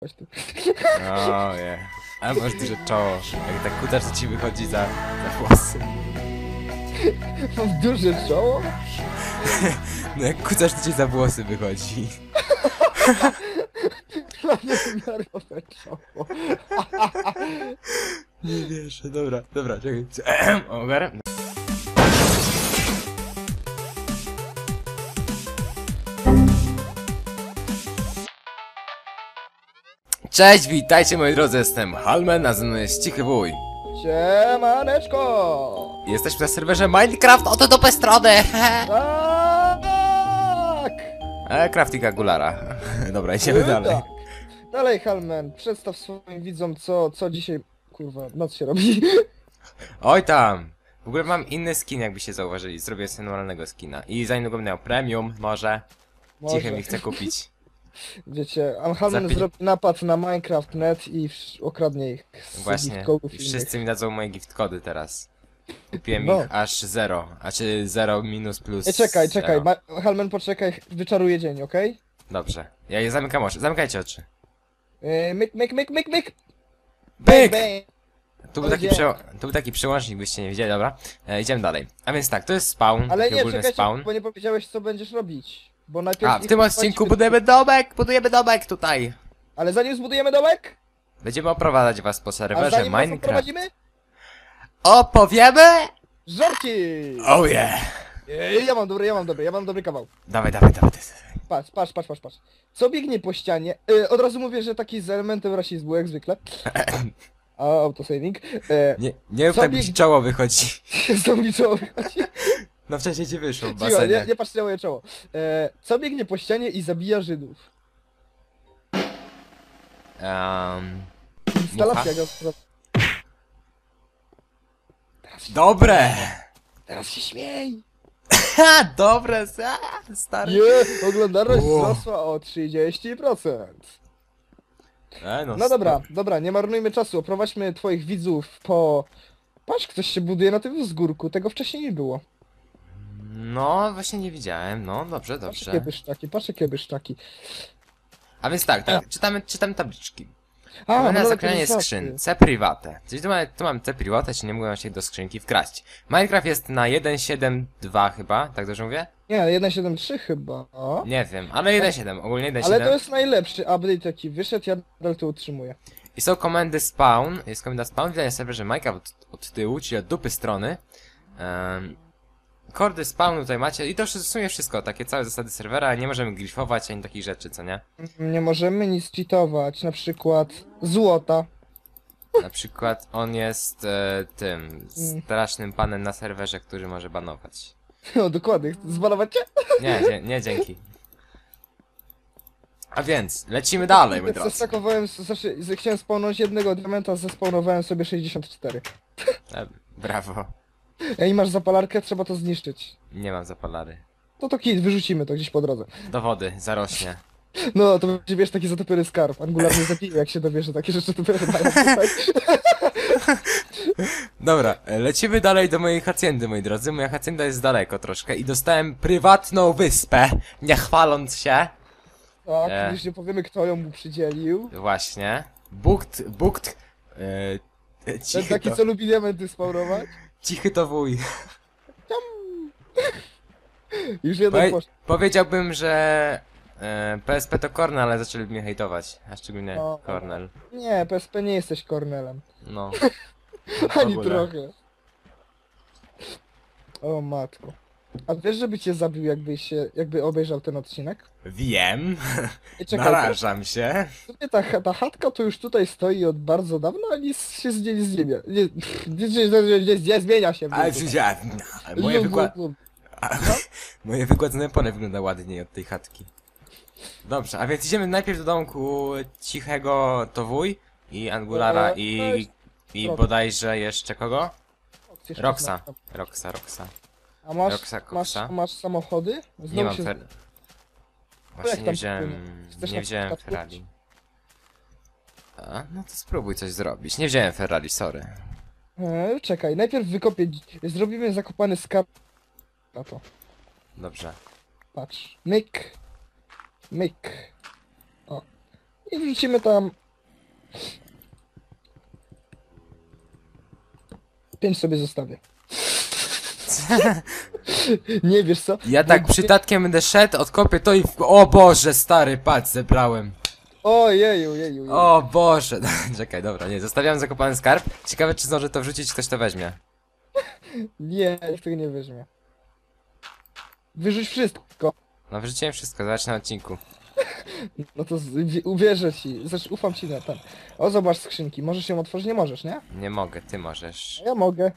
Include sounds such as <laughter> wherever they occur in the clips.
Chodź tu. O je. A masz duże czoło. Jak tak kutasz, to ci wychodzi za, za włosy. Mam duże czoło? No jak kucasz, to ci za włosy wychodzi. <laughs> Mam niewymiarowe czoło. <laughs> Nie wierzę, dobra, dobra, czekaj. <clears throat> Ogar? Cześć, witajcie moi drodzy, jestem Halmen, a ze mną jest Cichy Wuj. Siemaneczko! Jesteśmy na serwerze Minecraft, oto dupę stronę! <laughs> Tak! E, crafting Angulara. <laughs> Dobra, idziemy Tak. dalej. Dalej, Halmen, przedstaw swoim widzom, co, co dzisiaj... Kurwa, noc się robi. <laughs> Oj tam! W ogóle mam inny skin, jakbyście zauważyli. Zrobię sobie normalnego skina. I za niedługo będę miał premium, może. Może. Cichy mi chce kupić. Wiecie, a Halmen Za pi- zrobi napad na Minecraft.net i wsz- okradnie ich z Właśnie. I innych. wszyscy mi dadzą moje gift kody teraz. Kupiłem No. ich aż zero. A czy zero minus plus. Czekaj, czekaj, zero. Ma Halmen, poczekaj, wyczaruję dzień, okej? Dobrze. Ja je zamykam oczy. Zamykajcie oczy. Okay? Myk, myk, myk, myk, myk! Byk! bang. Tu był, taki Gdzie? przeł... tu był taki przełącznik, byście nie widzieli, dobra. E, idziemy dalej. A więc tak, to jest spawn, Ale taki nie, ogólny czekajcie, spawn. bo nie powiedziałeś, co będziesz robić. Bo najpierw... A, w tym odcinku budujemy domek! Budujemy domek tutaj! Ale zanim zbudujemy domek, Będziemy oprowadzać was po a serwerze zanim nas Minecraft. oprowadzimy, Opowiemy! żarci! Oh yeah! Ej, Ja mam dobry, ja mam dobry, ja mam dobry kawał. Dawaj, dawaj, dawaj. dawaj. Patrz, patrz, patrz, patrz, patrz. Co biegnie po ścianie? E, od razu mówię, że taki z elementem rasizmu, jak zwykle. <coughs> A, autosaving. E, Nie, nie rób Co tak, bieg- mi czoło wychodzi. <laughs> z tą czoło wychodzi. No wcześniej ci wyszło w Cicho, basenie. nie, nie patrz na moje czoło. E, co biegnie po ścianie i zabija Żydów? Um, Instalacja Mucha? go... dobre! Teraz się śmiej! Ha, dobre, za- stary. Nie, oglądalność Wow. wzrosła o 30%. E, No dobra, dobra, nie marnujmy czasu, oprowadźmy twoich widzów po... Patrz, ktoś się buduje na tym wzgórku, tego wcześniej nie było. No, właśnie nie widziałem, no, dobrze, Patrz jakie dobrze. byszczaki, patrz jakie byszczaki. A więc tak, tak czytamy, czytamy tabliczki. A, Mamy na no, zaklejanie to jest skrzyn. C private. Czyli tu mamy, tu mamy C private, czyli nie mogą się do skrzynki wkraść. Minecraft jest na 1.7.2 chyba, tak dobrze mówię? Nie, 1.7.3 chyba. O. Nie wiem, ale 1.7, ogólnie 1.7. Ale to jest najlepszy update jaki wyszedł, ja nadal to utrzymuję. I są komendy spawn, jest komenda spawn, widać na serwerze Minecraft od, od tyłu, czyli od dupy strony. Um, kordy spawnu tutaj macie i to w sumie wszystko, takie całe zasady serwera, nie możemy glifować ani takich rzeczy, co nie? Nie możemy nic cheatować, na przykład złota. Na przykład on jest e, tym, strasznym panem na serwerze, który może banować. <laughs> No dokładnie, zbanować cię? Nie, dzie nie dzięki. A więc, lecimy dalej, moi drodzy. Zestakowałem, znaczy, chciałem spawnąć jednego diamenta, zespawnowałem sobie 64. E, brawo. Ej, masz zapalarkę, trzeba to zniszczyć. Nie mam zapalary. To to kit, wyrzucimy to gdzieś po drodze. Do wody, zarośnie. No, to będzie wiesz taki zatopiory skarb. Angular nie zabije, jak się dowie, że takie rzeczy dopiero mają tutaj. Dobra, e, lecimy dalej do mojej haciendy, moi drodzy. Moja hacienda jest daleko troszkę i dostałem prywatną wyspę, nie chwaląc się. Tak, Nie. już nie powiemy, kto ją mu przydzielił. Właśnie. Bukt, bukt, e, Ten cichy, taki, to, co lubi diamenty spawnować. Cichy to wuj. Już jeden Powie, poszedł. powiedziałbym, że e, PSP to Kornel, ale zaczęli mnie hejtować. A szczególnie O. Kornel. Nie, PSP nie jesteś Cornelem. No. <laughs> Ani ogóle. trochę. O matko. A wiesz, żeby cię zabił, jakby się, jakby obejrzał ten odcinek? Wiem. I czekaj, Narażam się. ta, ta chatka to już tutaj stoi od bardzo dawna, a nic się z niej nie zmienia. Nie, nie, nie, nie, nie, nie zmienia się. Ale Tutaj. ja, moje, Lub, wykła... lub, lub. <laughs> moje wygładzone pole wygląda ładniej od tej chatki. Dobrze, a więc idziemy najpierw do domku cichego to wuj i Angulara Eee, i, i bodajże jeszcze kogo? Roxa. Roxa, Roxa. A masz, Roxa, masz, Coxa. masz samochody? Znowu Nie mam się... fer... Właśnie tam nie wziąłem... Chcesz Nie na wziąłem przykład Ferrari. A, no to spróbuj coś zrobić. Nie wziąłem Ferrari, sorry. E, czekaj, najpierw wykopię... Zrobimy zakopany skarb... Na to. Dobrze. Patrz. Myk. Myk. O. I wrzucimy tam... Pięć sobie zostawię. <laughs> Nie wiesz co? Ja tak przypadkiem będę szedł, odkopię to i... w- O Boże, stary, patrz, zebrałem. Ojeju, jeju, jeju. O Boże. <laughs> Czekaj, dobra, nie, zostawiam zakopany skarb. Ciekawe, czy zdążę to wrzucić, ktoś to weźmie. <laughs> Nie, nikt tego nie weźmie. Wyrzuć wszystko. No, wrzuciłem wszystko, zobacz na odcinku. No to z- wi- uwierzę ci. Zresztą ufam ci na ten. O, zobacz skrzynki. Możesz ją otworzyć? Nie możesz, nie? Nie mogę, ty możesz. Ja mogę.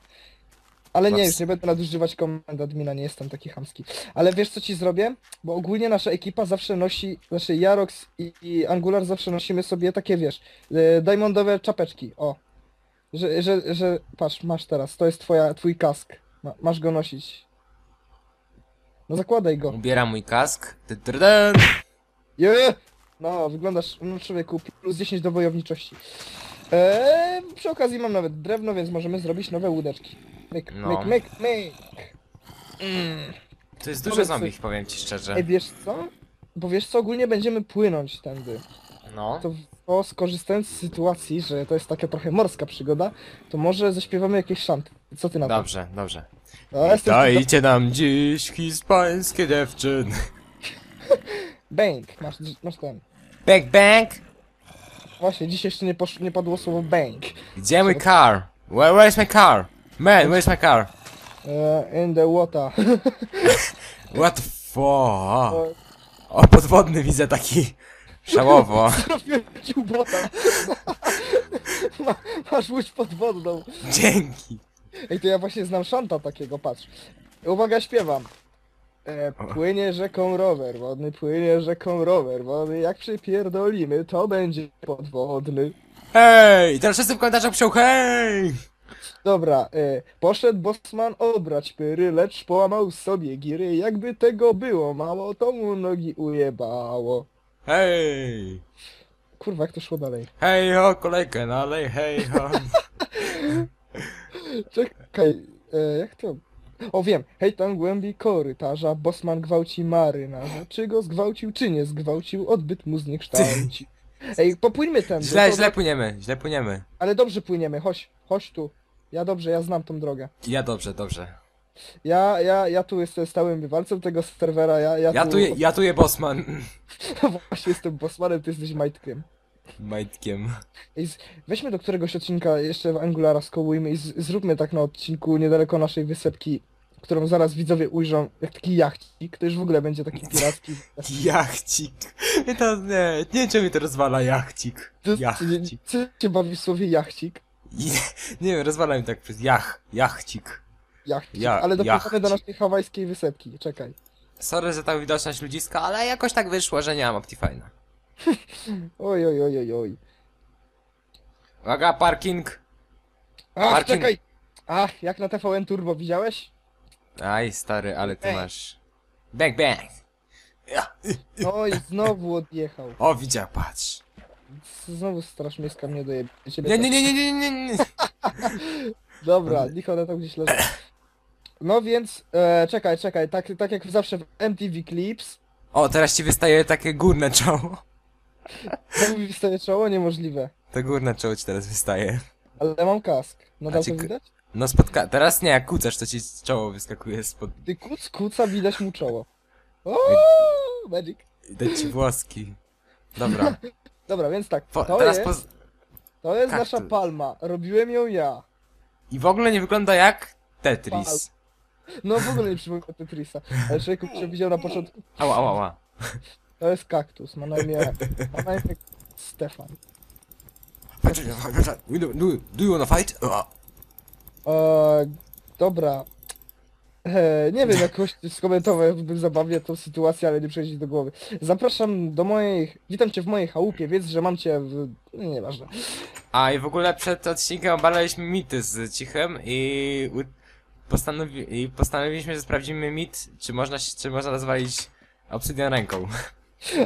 Ale nie, już nie będę nadużywać komend admina, nie jestem taki chamski. Ale wiesz co ci zrobię? Bo ogólnie nasza ekipa zawsze nosi, znaczy Jarox i, i Angular zawsze nosimy sobie takie, wiesz, e, diamondowe czapeczki, o. Że, że, że, patrz, masz teraz, to jest twoja, twój kask. Ma, masz go nosić. No zakładaj go. Ubieram mój kask. Ty, ty, ty. Je! No, wyglądasz, no człowieku, plus 10 do wojowniczości. Eee, przy okazji mam nawet drewno, więc możemy zrobić nowe łódeczki. Myk, No. myk, myk, myk. Mm. Tu jest dużo Powiedz zombie, coś. powiem ci szczerze. Ej, wiesz co? Bo wiesz co, ogólnie będziemy płynąć tędy. No. To, to skorzystając z sytuacji, że to jest taka trochę morska przygoda, to może zaśpiewamy jakieś szanty. Co ty na to? Dobrze, dobrze. No, jestem Dajcie nam dziś hiszpańskie dziewczyny. Bank, masz, masz ten. Bang, bang! Właśnie, dzisiaj jeszcze nie, posz, nie padło słowo bank. Gdzie mój car? Where, where is my car? Man, where is my car? E, in the water. <laughs> What the fuck? O, podwodny widzę taki. Szałowo. <laughs> Trafiłem ci u bota. <laughs> Ma, masz łódź podwodną. Dzięki. Ej, to ja właśnie znam szanta takiego, patrz. Uwaga, śpiewam. E, płynie rzeką rower wodny, płynie rzeką rower wodny, jak przypierdolimy, to będzie podwodny. Hej! Teraz wszyscy w komentarzach piszą hej! Dobra, e, poszedł Bosman obrać pyry, lecz połamał sobie giry, jakby tego było mało, to mu nogi ujebało. Hej! Kurwa, jak to szło dalej? Hej ho, kolejkę nalej, hej ho. <laughs> Czekaj, e, jak to? O wiem, hej tam głębi korytarza, Bosman gwałci marynarza. Czy go zgwałcił, czy nie zgwałcił, odbyt mu zniekształci. <laughs> Ej, popłyńmy ten. Źle, źle płyniemy, źle płyniemy. Ale dobrze płyniemy, chodź, chodź tu. Ja dobrze, ja znam tą drogę. Ja dobrze, dobrze. Ja, ja, ja tu jestem stałym bywalcem tego serwera, ja, ja, Ja tu... tu, je- ja tu je Bosman. <laughs> Właśnie jestem Bosmanem, ty jesteś Majtkiem. Majtkiem. Ej, z- weźmy do któregoś odcinka jeszcze w Angulara skołujmy i z, zróbmy tak na odcinku niedaleko naszej wysepki, którą zaraz widzowie ujrzą, jak taki jachcik, to już w ogóle będzie taki piracki. <laughs> Jachcik. I to nie, nie wiem czemu mi to rozwala jachcik. Jachcik. Co cię bawi w słowie jachcik? I, nie wiem, rozwala mi tak przez jach, jachcik. Jachcik, Ja- ale doprowadzamy do naszej hawajskiej wysepki, czekaj. Sorry za tą widoczność ludziska, ale jakoś tak wyszło, że nie mam Optifine'a. <laughs> Oj, oj, oj, oj, oj. Uwaga, parking! Ach, Marcin- czekaj! Ach, jak na TVN Turbo, widziałeś? Aj, stary, ale ty Bang. masz... Bang, bang! Ja. Oj, znowu odjechał. O, widział, patrz. Znowu straż miejska mnie dojebie. Ciebie Nie, nie, nie, nie, nie, nie, <laughs> nie. Dobra, niech one tam gdzieś leżą. No więc, e, czekaj, czekaj, tak, tak jak zawsze w MTV Clips, O, teraz ci wystaje takie górne czoło. <laughs> to mi wystaje czoło, niemożliwe. To górne czoło ci teraz wystaje. Ale mam kask. Nadal A ci to k- widać? No spotka... Teraz nie, jak kucasz, to ci czoło wyskakuje spod... Ty kuc, kuca, widać mu czoło. O, magic. Dać ci włoski. Dobra. <laughs> Dobra, więc tak, Po, to teraz jest, poz... to jest kaktus. nasza palma. Robiłem ją ja. I w ogóle nie wygląda jak Tetris. No w ogóle nie przypomina Tetrisa. Ale człowieku, który widział na początku, Ała, ała, ała. <laughs> to jest kaktus. Ma na imię, <laughs> ma na imię Stefan. Do, do, do you wanna fight? Eee, dobra. Eee, nie wiem, jakoś skomentowałbym zabawnie tą sytuację, ale nie przejdzie do głowy. Zapraszam do mojej... Witam cię w mojej chałupie, wiedz, że mam cię w... Nie, nieważne. A i w ogóle przed odcinkiem obalaliśmy mity z Cichem i u- postanowi i postanowiliśmy, że sprawdzimy mit, czy można, się- czy można rozwalić obsydian ręką. <laughs>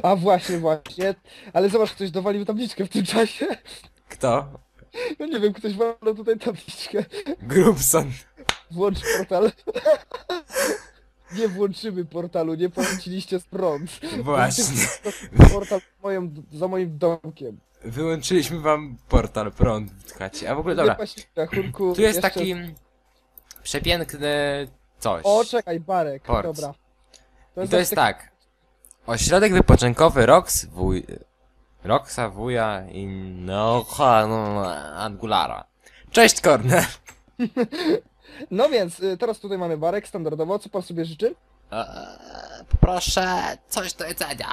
A właśnie, właśnie. Ale zobacz, ktoś dowalił tabliczkę w tym czasie. Kto? No nie wiem, ktoś walnął tutaj tabliczkę. Grubson. Włącz portal. Nie włączymy portalu, nie płaciliście z prąd. Właśnie. Portal moim, za moim domkiem. Wyłączyliśmy wam portal prąd w chacie. A w ogóle dobra. Rachunku. Tu jest jeszcze- taki przepiękny coś. O, czekaj, Barek, Port. dobra. I to jest tak. Ośrodek wypoczynkowy Rox wuj... Roxa wuja i no, no Angulara. Cześć Corner! <laughs> No więc, y, teraz tutaj mamy Barek, standardowo. Co pan sobie życzy? Eee, Poproszę coś do jedzenia.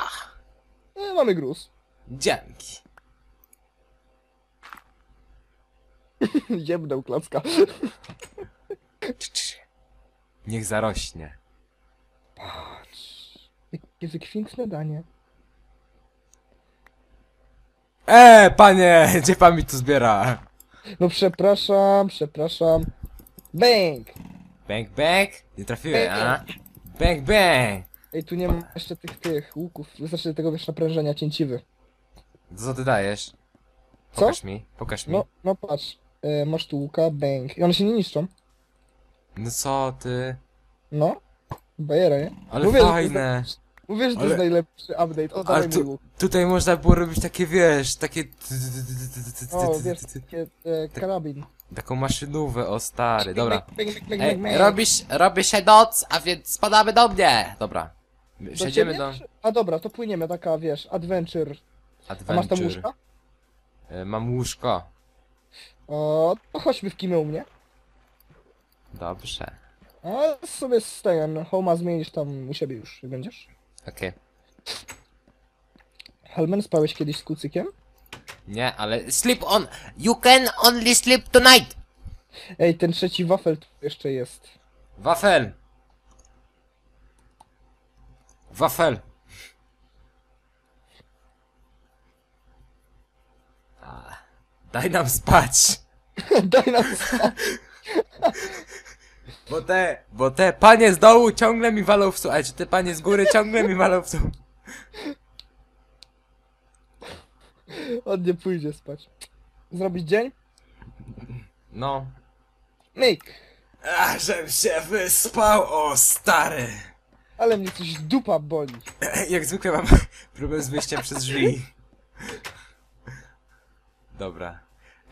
E, mamy gruz. Dzięki. <laughs> Jebnął klocka. Niech zarośnie. Jakie wykwintne danie. Eee, panie! <laughs> Gdzie pan mi tu zbiera? No przepraszam, przepraszam. Bang! Bang, bang! Nie trafiłem, a? Bang, bang! Ej, tu nie ma jeszcze tych, tych łuków. Znaczy tego, wiesz, naprężenia cięciwy. Co ty dajesz? Co? Pokaż mi, pokaż mi. No, no patrz. E, masz tu łuka, bang. I one się nie niszczą. No co ty? No. Bajera, nie? Ale Mówię, że fajne. Mówię, że to Ale- jest najlepszy update. Tu, łuk. tutaj można było robić takie, wiesz, takie... O, wiesz, takie, e, karabin. Taką maszynówę, o stary, dobra. Bang, bang, bang, bang, Ej, bang. robi, się- robi się noc, a więc spadamy do mnie! Dobra. Do Przejdziemy ciebie? do... A dobra, to płyniemy, taka, wiesz, adventure. A masz tam Adventure. łóżka? E, Mam łóżko. O, to chodźmy w kimę u mnie. Dobrze. A sobie z ten Homa zmienisz tam u siebie już, jak będziesz. Okej. Helmen, spałeś kiedyś z kucykiem? Nie, ale sleep on! You can only sleep tonight! Ej, ten trzeci wafel tu jeszcze jest. Wafel! Wafel! A, Daj nam spać! <laughs> Daj nam spać. <laughs> Bo te, bo te panie z dołu ciągle mi walą w sum. A czy te panie z góry ciągle mi walą w sum. On nie pójdzie spać. Zrobić dzień? No. Myk! A, żem się wyspał, o stary! Ale mnie coś dupa boli. Jak zwykle mam problem z wyjściem przez drzwi. Dobra.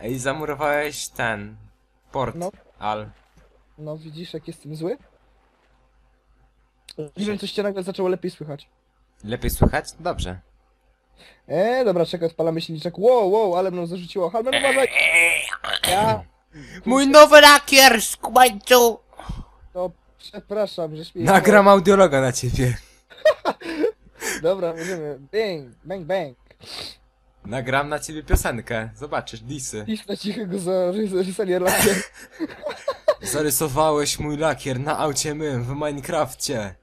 Ej, zamurowałeś ten port, No. al. No widzisz, jak jestem zły? Nie wiem, coś cię nagle zaczęło lepiej słychać. Lepiej słychać? Dobrze. Eee, dobra, czekaj, odpalamy silniczek. Wow, wow, ale mną zarzuciło. Helmen, uważaj! Ja Mój nowy lakier, skubańcu! to przepraszam, żeś mnie... Nagram audiologa na ciebie. Dobra, możemy. Bang, bang, bang. Nagram na ciebie piosenkę. Zobaczysz, disy. Pisz na cichego za rysanie lakier. Zarysowałeś mój lakier na aucie mym w Minecrafcie.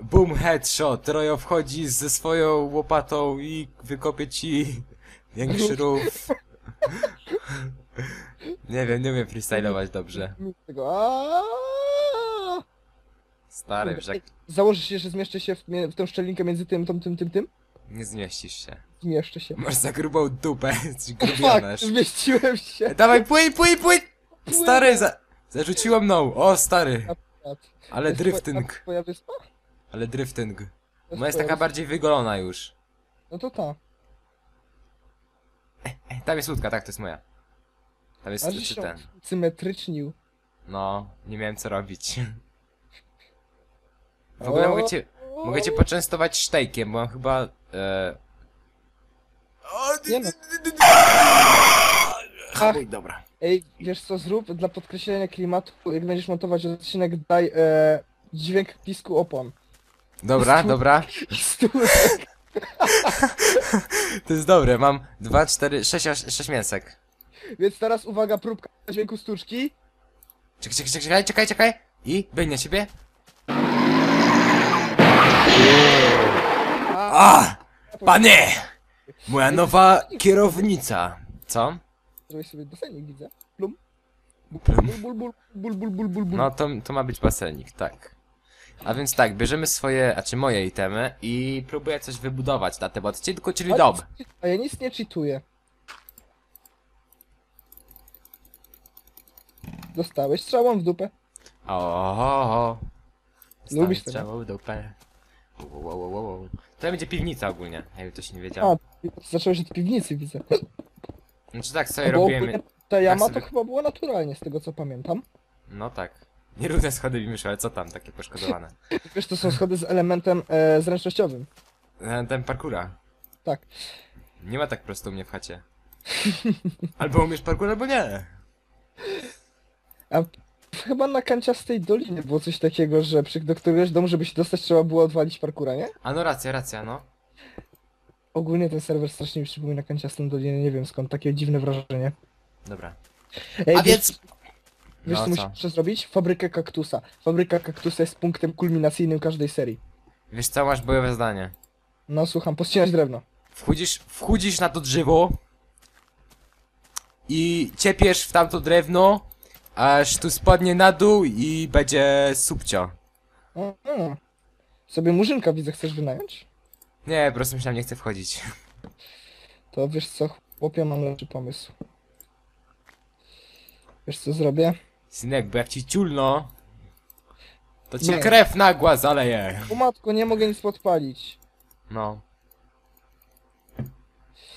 Boom headshot. Rojo wchodzi ze swoją łopatą i wykopie ci większy rów. Nie wiem, nie umiem freestylować dobrze. Tego. aaaa. Stary, Założysz się, że zmieszczę się w, mie- w tą szczelinkę między tym, tą, tym, tym, tym? nie zmieścisz się. Zmieszczę się. Masz za grubą dupę, <laughs> jesteś Fuck, zmieściłem się. Dawaj, płyń, płyń, płyń! Stary, za... zarzuciło mną. O, stary. Ale drifting, twoja- Twoja wyspa? ale drifting. Moja jest taka bardziej wygolona już. No to ta. Ej, Tam jest łódka, tak, to jest moja. Tam jest A czy się ten. symetrycznił. No, nie miałem co robić. W ogóle mogę cię, mogę cię poczęstować sztejkiem, bo mam chyba... E... O, Nie no. Dobra. Ej, wiesz co zrób? Dla podkreślenia klimatu, jak będziesz montować odcinek, daj e, dźwięk pisku opon. Dobra, dobra. Stół. <laughs> To jest dobre, mam 2, 4, 6, 6 mięsek. Więc teraz uwaga, próbka dźwięku sztuczki. Czekaj, czekaj, czekaj, czekaj, czekaj. I, biegnę ciebie. A! Panie! Moja nowa kierownica. Co? Zrobię sobie basenik, widzę. Plum. Bul, bul, bul, bul, bul, bul, bul. No to, to ma być basenik, tak. A więc tak, bierzemy swoje, a czy moje itemy i próbuję coś wybudować na tym odcinku, czyli dom. A ja nic nie cheatuję. Dostałeś strzałą w dupę. O, Lubisz Stawić tego? całą dupę. Wow, wow, wow, wow. To będzie piwnica ogólnie, jakby ktoś nie wiedział. A, zacząłeś od piwnicy, widzę. Znaczy tak sobie Bo robiłem... ogólnie ta jama sobie- to chyba było naturalnie, z tego co pamiętam. No tak. Nierówne schody mi ale co tam, takie poszkodowane. <laughs> Wiesz, to są schody z elementem e, zręcznościowym. E, Ten parkura. Tak. Nie ma tak prosto u mnie w chacie. <laughs> Albo umiesz parkour, albo nie. Chyba na kanciastej dolinie było coś takiego, że przy, do któregoś domu, żeby się dostać, trzeba było odwalić parkura, nie? A no racja, racja, no. Ogólnie ten serwer strasznie mi przypomina kanciastą dolinę, nie wiem skąd, takie dziwne wrażenie. Dobra. Ej, A wiesz, więc... wiesz No co co? musisz zrobić? Fabrykę kaktusa. Fabryka kaktusa jest punktem kulminacyjnym każdej serii. Wiesz co, masz bojowe zdanie. No słucham, pościnać drewno. Wchodzisz, wchodzisz na to drzewo i ciepiesz w tamto drewno, aż tu spadnie na dół i będzie subcio. O, o. Sobie murzynka widzę, chcesz wynająć? Nie, po prostu myślałem, nie chcę wchodzić. To wiesz co, chłopie, mam lepszy pomysł. Wiesz co zrobię? Synek, bo jak ci ciulno, to ci Nie. krew nagła zaleje. O matko, nie mogę nic podpalić. No.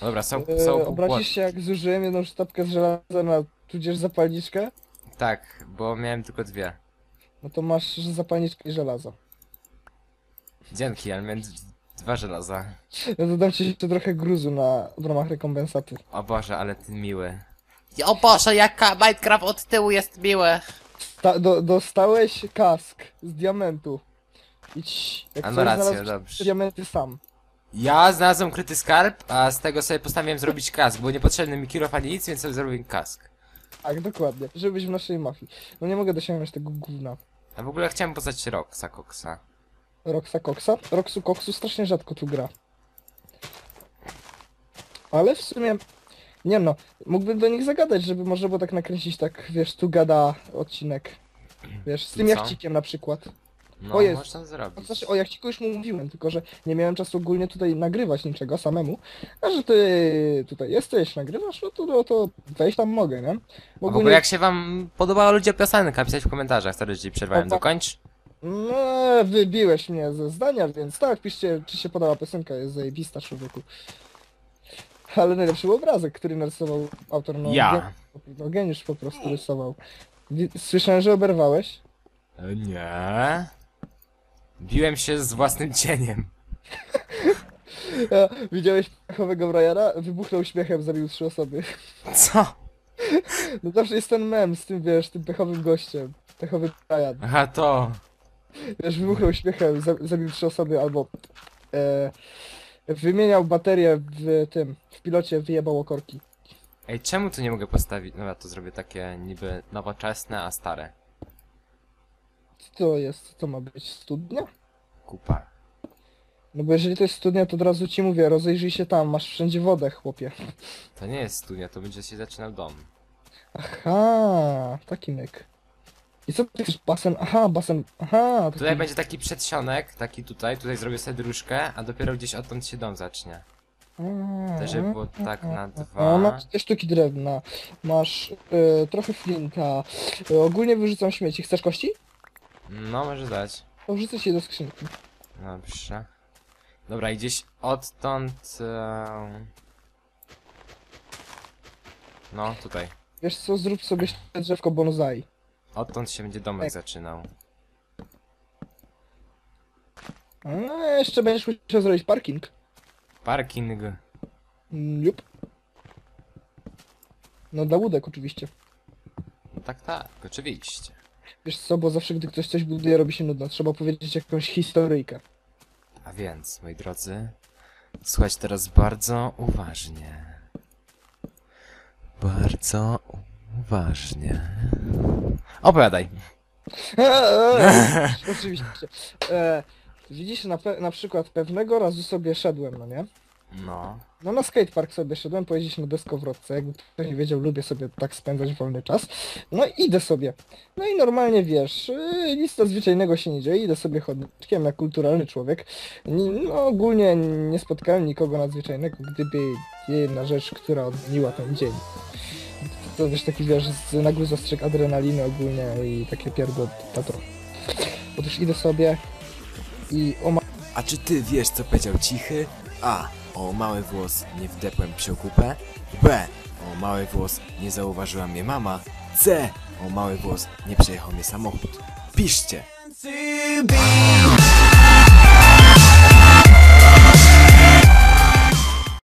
Dobra, są, E, są obrazisz się jak zużyłem jedną sztabkę z żelaza na tudzież zapalniczkę? Tak, bo miałem tylko dwie. No to masz zapalniczkę i żelazo. Dzięki, ale miałem d- dwa żelaza. Ja dodam ci jeszcze trochę gruzu na, w ramach rekompensaty. O Boże, ale ty miły. O Boże, jaka Minecraft od tyłu jest miły. Ta, do, dostałeś kask z diamentu. Idź, jak A coś no rację, znalazłeś dobrze. diamenty sam. Ja znalazłem kryty skarb, a z tego sobie postanowiłem zrobić kask. Było niepotrzebny mi kilof ani nic, więc sobie zrobiłem kask. Tak, dokładnie. Żeby być w naszej mafii. No nie mogę dosięgnąć tego gówna. A w ogóle chciałem poznać Roxa Coxa. Roxa Coxa. Roxu Coxu strasznie rzadko tu gra. Ale w sumie... Nie no, mógłbym do nich zagadać, żeby można było tak nakręcić tak, wiesz, tu gada odcinek. Wiesz, z tym co? jachcikiem na przykład. No, O No, zrobić. Znaczy, o jachciku już mu mówiłem, tylko że nie miałem czasu ogólnie tutaj nagrywać niczego samemu. A że ty tutaj jesteś, nagrywasz, no to, no to wejść tam mogę, nie? Ogóle jak się wam podobała ludzie piosenka, pisać w komentarzach, sorry, że ci przerwałem, Opa. dokończ. No, wybiłeś mnie ze zdania, więc tak, piszcie, czy się podoba piosenka, jest zajebista, człowieku. Ale najlepszy był obrazek, który narysował autor, no, Ja. gen- no geniusz po prostu rysował. Wi- Słyszałem, że oberwałeś. E, Nie. Biłem się z własnym cieniem. A, <laughs> widziałeś pechowego Briana? Wybuchnął uśmiechem, zabił trzy osoby. Co? <laughs> No zawsze jest ten mem z tym, wiesz, tym pechowym gościem. Pechowy Brian. Aha, to. Wiesz, wybuchnął śmiechem, za, zabił trzy osoby, albo e, wymieniał baterię w tym, w pilocie, wyjebał korki. Ej, czemu tu nie mogę postawić? No ja to zrobię takie niby nowoczesne, a stare. Co to jest? Co to ma być? Studnia? Kupa. No bo jeżeli to jest studnia, to od razu ci mówię, rozejrzyj się tam, masz wszędzie wodę, chłopie. To nie jest studia, to będzie się zaczynał dom. Aha, taki myk. I co to jest basen? Aha, basen, aha. Taki... Tutaj będzie taki przedsionek, taki tutaj, tutaj zrobię sobie dróżkę, a dopiero gdzieś odtąd się dom zacznie. A, To żeby było tak na A, dwa. masz te sztuki drewna, masz e, trochę flinta, e, ogólnie wyrzucam śmieci. Chcesz kości? No, może dać. To wrzucę ci do skrzynki. Dobrze. Dobra, i gdzieś odtąd... E... No, tutaj. Wiesz co, zrób sobie drzewko bonsai. Odtąd się będzie domek Tak. zaczynał. A, jeszcze będziesz musiał zrobić parking. Parking. Mm, Jup. No dla łódek oczywiście. No tak, tak, oczywiście. Wiesz co, bo zawsze gdy ktoś coś buduje robi się nudno. Trzeba powiedzieć jakąś historyjkę. A więc, moi drodzy, słuchajcie teraz bardzo uważnie. Bardzo uważnie. Opowiadaj. <laughs> Oczywiście. E, widzisz, na, pe- na przykład pewnego razu sobie szedłem, no nie? No. No na skatepark sobie szedłem, pojeździć na deskowrotce, jakby ktoś nie wiedział, lubię sobie tak spędzać wolny czas. No i idę sobie. No i normalnie wiesz, yy, nic nadzwyczajnego się nie dzieje, idę sobie chodniczkiem jak kulturalny człowiek. No ogólnie nie spotkałem nikogo nadzwyczajnego, gdyby jedna rzecz, która odmieniła ten dzień. To wiesz, taki wiesz, z nagły zastrzyk adrenaliny ogólnie i takie pierdło to. Otóż idę sobie, I o ma... A czy ty wiesz, co powiedział cichy? A. O mały włos nie wdepłem psią kupę. B. O mały włos nie zauważyła mnie mama. C. O mały włos nie przejechał mnie samochód. Piszcie! to be